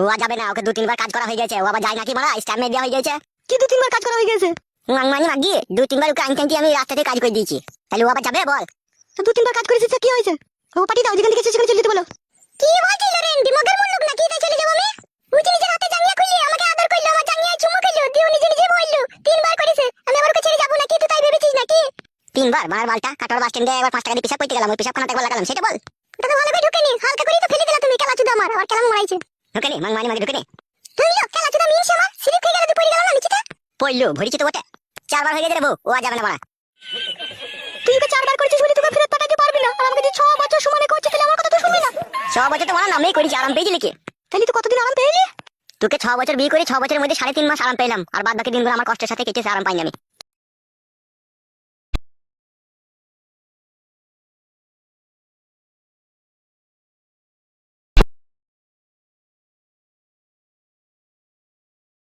ও যাবে না ওকে দু তিনবার কাজ করা হয়ে গেছে। ও আবার যায় নাকি মারা স্ট্যাম্প দেওয়া হয়ে গেছে। কি দু তিনবার কাজ করা হয়ে গেছে? মাংমানি মাগি দু তিনবার ওকে আনতে আমি রাস্তাতে কাজ করে দিয়েছি। তাহলে ও আবার যাবে বল। দু তিনবার কাজ করেছিস কি হয়েছে? ও পাঠিয়ে দাও যেখান থেকে সেখানে চলে যেতে বলো। কি বলছিস রেন দিমাগের মুল্লুক নাকি? তাই চলে যাব আমি? উঠে নিজের হাতে জাঙ্গিয়া খুললি আমাকে আদর করল আমার জাঙ্গিয়া চুমু খেলো দিয়ে নিজে নিজে বলল তিনবার করেছে আমি আবার ওকে ছেড়ে যাব নাকি? তুই তাই ভেবেছিস নাকি? তিনবার? মার মালটা কাটোর বাস স্ট্যান্ডে একবার পাঁচ টাকা দিয়ে পিসাব করতে গেলাম ওই পিসাব খানাতে একবার লাগালাম সেটা বল। ওটা ভালো করে ঢুকেনি হালকা করে তো ফেলে দিলা তুমি খেলা চুদা আমার আবার কেলাম মারাইছে। মাং মানি মাগে ঢুকেনি তুইলো খেলা চুদা মিনছে আমার স্লিপ খেয়ে গেল তুই পড়ে গেল না নিচেতে পড়ল ভরিছে তো বটে। চারবার হয়ে গেছে রে বউ ও যাবে না মারা। তুই ওকে চারবার করেছিস বলে তোকে ফেরত পাঠাতে পারবি না আর আমাকে যে ছ বছর সমানে করছিস তাহলে আমার কথা তো শুনবি না। ছ বছর তো মারা নামেই করেছি আরাম পেয়েছি লিখে তাহলে তুই কতদিন আরাম তোকে ছ বছর বিয়ে করে ছ বছরের মধ্যে সাড়ে তিন মাস আরাম পেলাম আর বাদ বাকি দিনগুলো আমার কষ্টের সাথে কেটেছে আরাম পাইনি আমি।